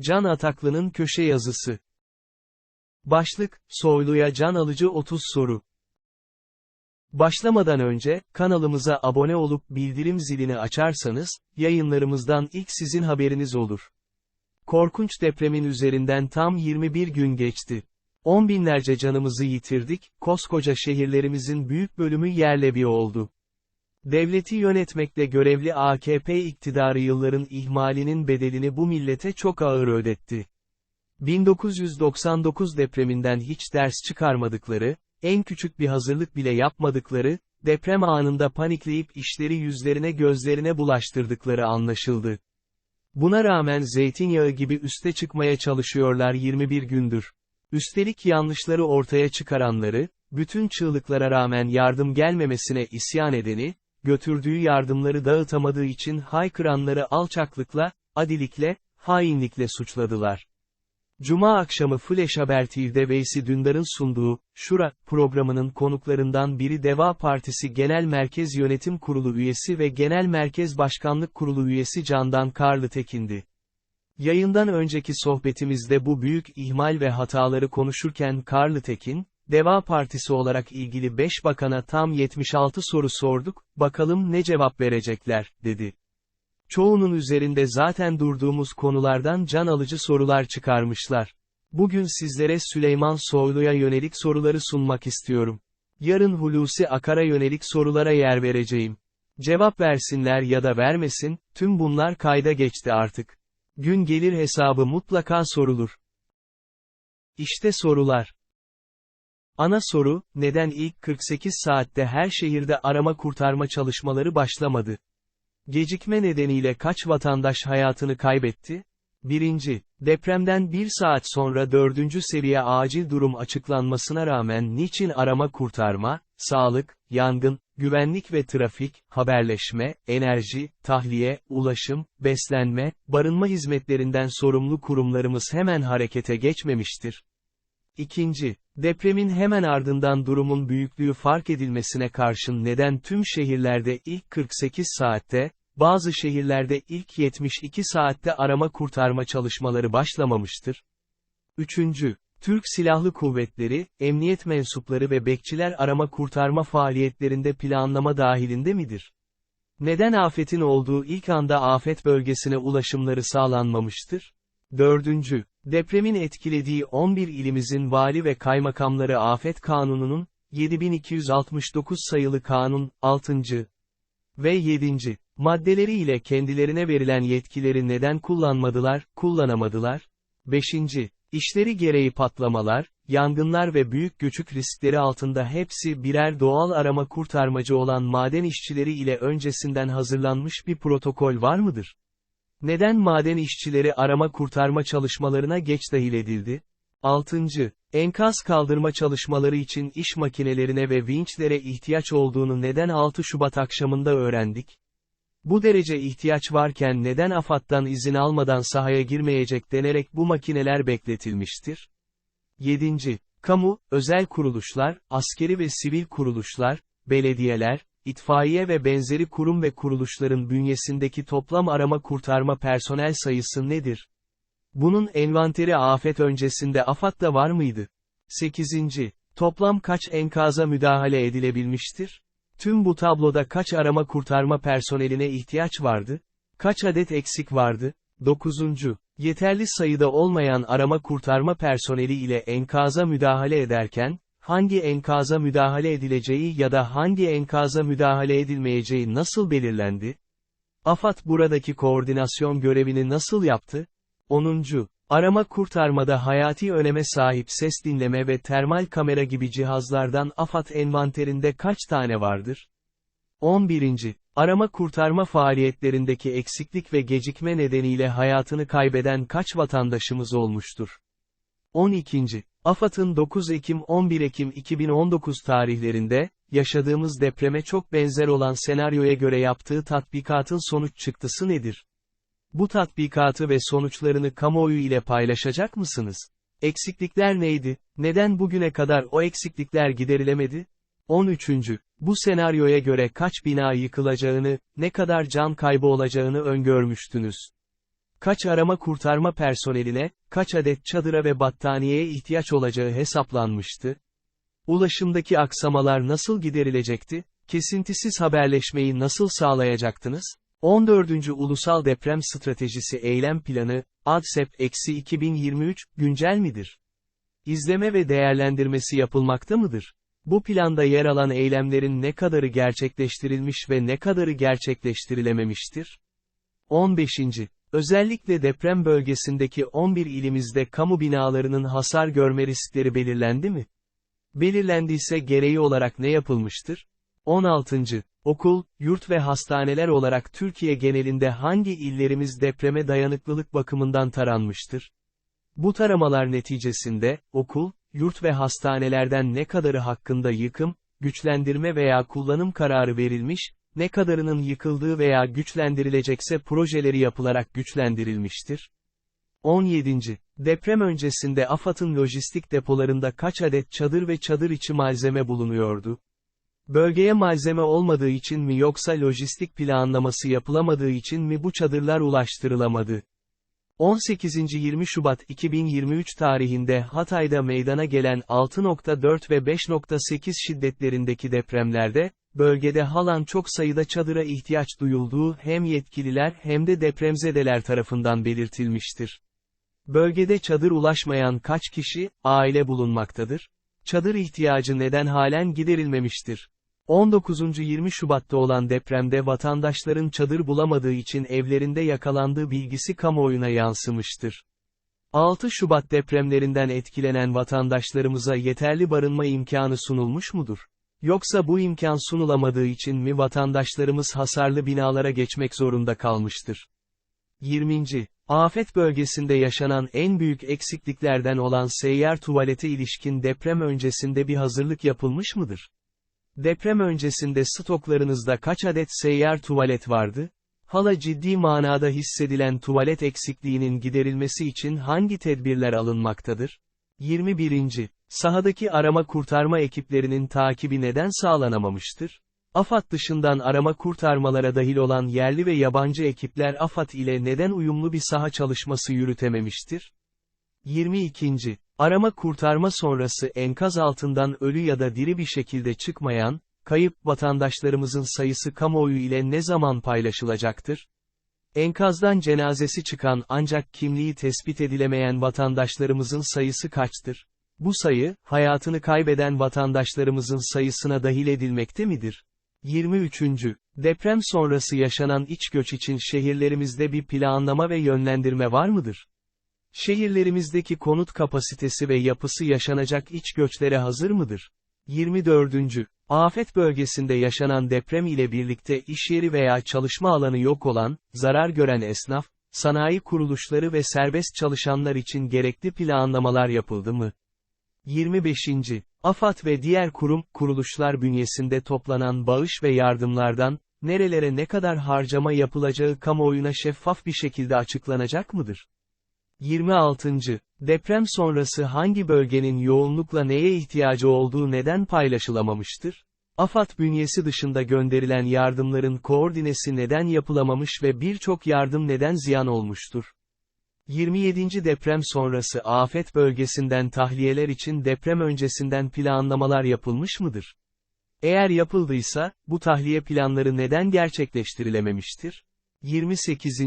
Can Ataklı'nın köşe yazısı. Başlık, Soylu'ya can alıcı 30 soru. Başlamadan önce, kanalımıza abone olup bildirim zilini açarsanız, yayınlarımızdan ilk sizin haberiniz olur. Korkunç depremin üzerinden tam 21 gün geçti. On binlerce canımızı yitirdik, koskoca şehirlerimizin büyük bölümü yerle bir oldu. Devleti yönetmekle görevli AKP iktidarı yılların ihmalinin bedelini bu millete çok ağır ödetti. 1999 depreminden hiç ders çıkarmadıkları, en küçük bir hazırlık bile yapmadıkları, deprem anında panikleyip işleri yüzlerine gözlerine bulaştırdıkları anlaşıldı. Buna rağmen zeytinyağı gibi üste çıkmaya çalışıyorlar 21 gündür. Üstelik yanlışları ortaya çıkaranları, bütün çığlıklara rağmen yardım gelmemesine isyan edeni, götürdüğü yardımları dağıtamadığı için haykıranları alçaklıkla, adilikle, hainlikle suçladılar. Cuma akşamı Flash Haber TV'de Veysi Dündar'ın sunduğu, Şura, programının konuklarından biri Deva Partisi Genel Merkez Yönetim Kurulu üyesi ve Genel Merkez Başkanlık Kurulu üyesi Candan Karlı Tekin'di. Yayından önceki sohbetimizde bu büyük ihmal ve hataları konuşurken Karlı Tekin, Deva Partisi olarak ilgili 5 bakana tam 76 soru sorduk, bakalım ne cevap verecekler, dedi. Çoğunun üzerinde zaten durduğumuz konulardan can alıcı sorular çıkarmışlar. Bugün sizlere Süleyman Soylu'ya yönelik soruları sunmak istiyorum. Yarın Hulusi Akar'a yönelik sorulara yer vereceğim. Cevap versinler ya da vermesin, tüm bunlar kayda geçti artık. Gün gelir hesabı mutlaka sorulur. İşte sorular. Ana soru, neden ilk 48 saatte her şehirde arama kurtarma çalışmaları başlamadı? Gecikme nedeniyle kaç vatandaş hayatını kaybetti? 1. Depremden bir saat sonra 4. seviye acil durum açıklanmasına rağmen niçin arama kurtarma, sağlık, yangın, güvenlik ve trafik, haberleşme, enerji, tahliye, ulaşım, beslenme, barınma hizmetlerinden sorumlu kurumlarımız hemen harekete geçmemiştir? İkinci, depremin hemen ardından durumun büyüklüğü fark edilmesine karşın neden tüm şehirlerde ilk 48 saatte, bazı şehirlerde ilk 72 saatte arama kurtarma çalışmaları başlamamıştır? Üçüncü, Türk Silahlı Kuvvetleri, emniyet mensupları ve bekçiler arama kurtarma faaliyetlerinde planlama dahilinde midir? Neden afetin olduğu ilk anda afet bölgesine ulaşımları sağlanmamıştır? Dördüncü, depremin etkilediği 11 ilimizin vali ve kaymakamları afet kanununun, 7269 sayılı kanun, 6. ve 7. maddeleri ile kendilerine verilen yetkileri neden kullanmadılar, kullanamadılar? 5. İşleri gereği patlamalar, yangınlar ve büyük göçük riskleri altında hepsi birer doğal arama kurtarmacı olan maden işçileri ile öncesinden hazırlanmış bir protokol var mıdır? Neden maden işçileri arama kurtarma çalışmalarına geç dahil edildi? 6. Enkaz kaldırma çalışmaları için iş makinelerine ve vinçlere ihtiyaç olduğunu neden 6 Şubat akşamında öğrendik? Bu derece ihtiyaç varken neden AFAD'dan izin almadan sahaya girmeyecek denerek bu makineler bekletilmiştir? 7. Kamu, özel kuruluşlar, askeri ve sivil kuruluşlar, belediyeler, itfaiye ve benzeri kurum ve kuruluşların bünyesindeki toplam arama kurtarma personel sayısı nedir? Bunun envanteri afet öncesinde AFAD'da var mıydı? 8. Toplam kaç enkaza müdahale edilebilmiştir? Tüm bu tabloda kaç arama kurtarma personeline ihtiyaç vardı? Kaç adet eksik vardı? 9. Yeterli sayıda olmayan arama kurtarma personeli ile enkaza müdahale ederken, hangi enkaza müdahale edileceği ya da hangi enkaza müdahale edilmeyeceği nasıl belirlendi? AFAD buradaki koordinasyon görevini nasıl yaptı? 10. Arama kurtarmada hayati öneme sahip ses dinleme ve termal kamera gibi cihazlardan AFAD envanterinde kaç tane vardır? 11. Arama kurtarma faaliyetlerindeki eksiklik ve gecikme nedeniyle hayatını kaybeden kaç vatandaşımız olmuştur? 12. AFAD'ın 9 Ekim-11 Ekim 2019 tarihlerinde, yaşadığımız depreme çok benzer olan senaryoya göre yaptığı tatbikatın sonuç çıktısı nedir? Bu tatbikatı ve sonuçlarını kamuoyu ile paylaşacak mısınız? Eksiklikler neydi? Neden bugüne kadar o eksiklikler giderilemedi? 13. Bu senaryoya göre kaç bina yıkılacağını, ne kadar can kaybı olacağını öngörmüştünüz. Kaç arama kurtarma personeline, kaç adet çadıra ve battaniyeye ihtiyaç olacağı hesaplanmıştı? Ulaşımdaki aksamalar nasıl giderilecekti? Kesintisiz haberleşmeyi nasıl sağlayacaktınız? 14. Ulusal Deprem Stratejisi Eylem Planı, ADSEP-2023, güncel midir? İzleme ve değerlendirmesi yapılmakta mıdır? Bu planda yer alan eylemlerin ne kadarı gerçekleştirilmiş ve ne kadarı gerçekleştirilememiştir? 15. Özellikle deprem bölgesindeki 11 ilimizde kamu binalarının hasar görme riskleri belirlendi mi? Belirlendiyse gereği olarak ne yapılmıştır? 16. Okul, yurt ve hastaneler olarak Türkiye genelinde hangi illerimiz depreme dayanıklılık bakımından taranmıştır? Bu taramalar neticesinde, okul, yurt ve hastanelerden ne kadarı hakkında yıkım, güçlendirme veya kullanım kararı verilmiş, ne kadarının yıkıldığı veya güçlendirilecekse projeleri yapılarak güçlendirilmiştir? 17. Deprem öncesinde AFAD'ın lojistik depolarında kaç adet çadır ve çadır içi malzeme bulunuyordu? Bölgeye malzeme olmadığı için mi yoksa lojistik planlaması yapılamadığı için mi bu çadırlar ulaştırılamadı? 18-20 Şubat 2023 tarihinde Hatay'da meydana gelen 6.4 ve 5.8 şiddetlerindeki depremlerde, bölgede halan çok sayıda çadıra ihtiyaç duyulduğu hem yetkililer hem de depremzedeler tarafından belirtilmiştir. Bölgede çadır ulaşmayan kaç kişi, aile bulunmaktadır? Çadır ihtiyacı neden halen giderilmemiştir? 19-20 Şubat'ta olan depremde vatandaşların çadır bulamadığı için evlerinde yakalandığı bilgisi kamuoyuna yansımıştır. 6 Şubat depremlerinden etkilenen vatandaşlarımıza yeterli barınma imkanı sunulmuş mudur? Yoksa bu imkan sunulamadığı için mi vatandaşlarımız hasarlı binalara geçmek zorunda kalmıştır? 20. Afet bölgesinde yaşanan en büyük eksikliklerden olan seyyar tuvalete ilişkin deprem öncesinde bir hazırlık yapılmış mıdır? Deprem öncesinde stoklarınızda kaç adet seyyar tuvalet vardı? Hala ciddi manada hissedilen tuvalet eksikliğinin giderilmesi için hangi tedbirler alınmaktadır? 21. Sahadaki arama kurtarma ekiplerinin takibi neden sağlanamamıştır? AFAD dışından arama kurtarmalara dahil olan yerli ve yabancı ekipler AFAD ile neden uyumlu bir saha çalışması yürütememiştir? 22. Arama kurtarma sonrası enkaz altından ölü ya da diri bir şekilde çıkmayan, kayıp vatandaşlarımızın sayısı kamuoyu ile ne zaman paylaşılacaktır? Enkazdan cenazesi çıkan ancak kimliği tespit edilemeyen vatandaşlarımızın sayısı kaçtır? Bu sayı, hayatını kaybeden vatandaşlarımızın sayısına dahil edilmekte midir? 23. Deprem sonrası yaşanan iç göç için şehirlerimizde bir planlama ve yönlendirme var mıdır? Şehirlerimizdeki konut kapasitesi ve yapısı yaşanacak iç göçlere hazır mıdır? 24. Afet bölgesinde yaşanan deprem ile birlikte iş yeri veya çalışma alanı yok olan, zarar gören esnaf, sanayi kuruluşları ve serbest çalışanlar için gerekli planlamalar yapıldı mı? 25. AFAD ve diğer kurum, kuruluşlar bünyesinde toplanan bağış ve yardımlardan, nerelere ne kadar harcama yapılacağı kamuoyuna şeffaf bir şekilde açıklanacak mıdır? 26. Deprem sonrası hangi bölgenin yoğunlukla neye ihtiyacı olduğu neden paylaşılamamıştır? AFAD bünyesi dışında gönderilen yardımların koordinesi neden yapılamamış ve birçok yardım neden ziyan olmuştur? 27. deprem sonrası afet bölgesinden tahliyeler için deprem öncesinden planlamalar yapılmış mıdır? Eğer yapıldıysa, bu tahliye planları neden gerçekleştirilememiştir? 28.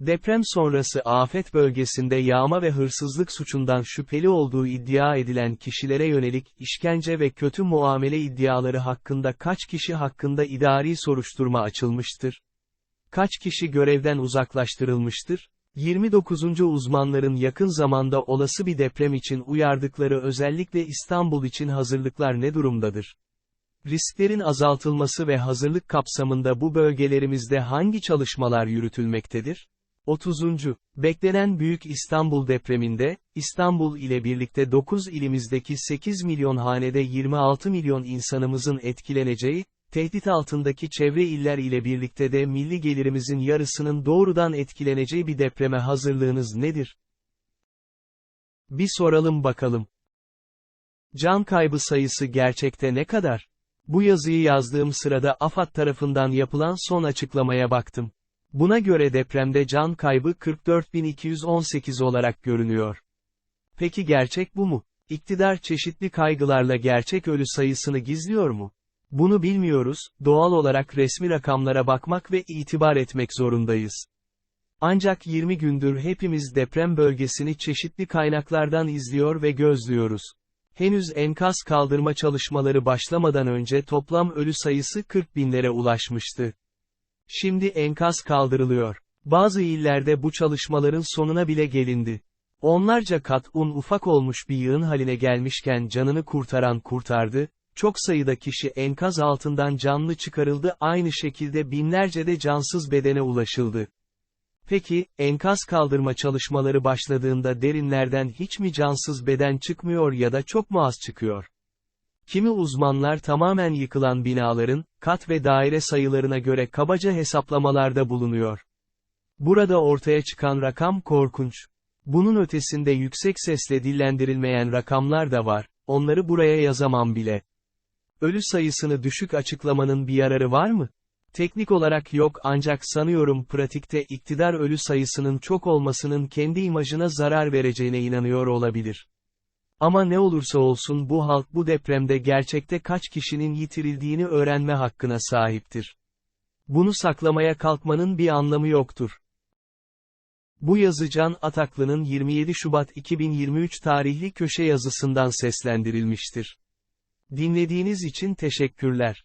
Deprem sonrası afet bölgesinde yağma ve hırsızlık suçundan şüpheli olduğu iddia edilen kişilere yönelik işkence ve kötü muamele iddiaları hakkında kaç kişi hakkında idari soruşturma açılmıştır? Kaç kişi görevden uzaklaştırılmıştır? 29. uzmanların yakın zamanda olası bir deprem için uyardıkları özellikle İstanbul için hazırlıklar ne durumdadır? Risklerin azaltılması ve hazırlık kapsamında bu bölgelerimizde hangi çalışmalar yürütülmektedir? 30. Beklenen Büyük İstanbul depreminde, İstanbul ile birlikte 9 ilimizdeki 8 milyon hanede 26 milyon insanımızın etkileneceği, tehdit altındaki çevre iller ile birlikte de milli gelirimizin yarısının doğrudan etkileneceği bir depreme hazırlığınız nedir? Bir soralım bakalım. Can kaybı sayısı gerçekte ne kadar? Bu yazıyı yazdığım sırada AFAD tarafından yapılan son açıklamaya baktım. Buna göre depremde can kaybı 44.218 olarak görünüyor. Peki gerçek bu mu? İktidar çeşitli kaygılarla gerçek ölü sayısını gizliyor mu? Bunu bilmiyoruz, doğal olarak resmi rakamlara bakmak ve itibar etmek zorundayız. Ancak 20 gündür hepimiz deprem bölgesini çeşitli kaynaklardan izliyor ve gözlüyoruz. Henüz enkaz kaldırma çalışmaları başlamadan önce toplam ölü sayısı 40 binlere ulaşmıştı. Şimdi enkaz kaldırılıyor. Bazı illerde bu çalışmaların sonuna bile gelindi. Onlarca kat un ufak olmuş bir yığın haline gelmişken canını kurtaran kurtardı, çok sayıda kişi enkaz altından canlı çıkarıldı aynı şekilde binlerce de cansız bedene ulaşıldı. Peki, enkaz kaldırma çalışmaları başladığında derinlerden hiç mi cansız beden çıkmıyor ya da çok mu az çıkıyor? Kimi uzmanlar tamamen yıkılan binaların, kat ve daire sayılarına göre kabaca hesaplamalarda bulunuyor. Burada ortaya çıkan rakam korkunç. Bunun ötesinde yüksek sesle dillendirilmeyen rakamlar da var, onları buraya yazamam bile. Ölü sayısını düşük açıklamanın bir yararı var mı? Teknik olarak yok ancak sanıyorum pratikte iktidar ölü sayısının çok olmasının kendi imajına zarar vereceğine inanıyor olabilir. Ama ne olursa olsun bu halk bu depremde gerçekte kaç kişinin yitirildiğini öğrenme hakkına sahiptir. Bunu saklamaya kalkmanın bir anlamı yoktur. Bu yazı Can Ataklı'nın 27 Şubat 2023 tarihli köşe yazısından seslendirilmiştir. Dinlediğiniz için teşekkürler.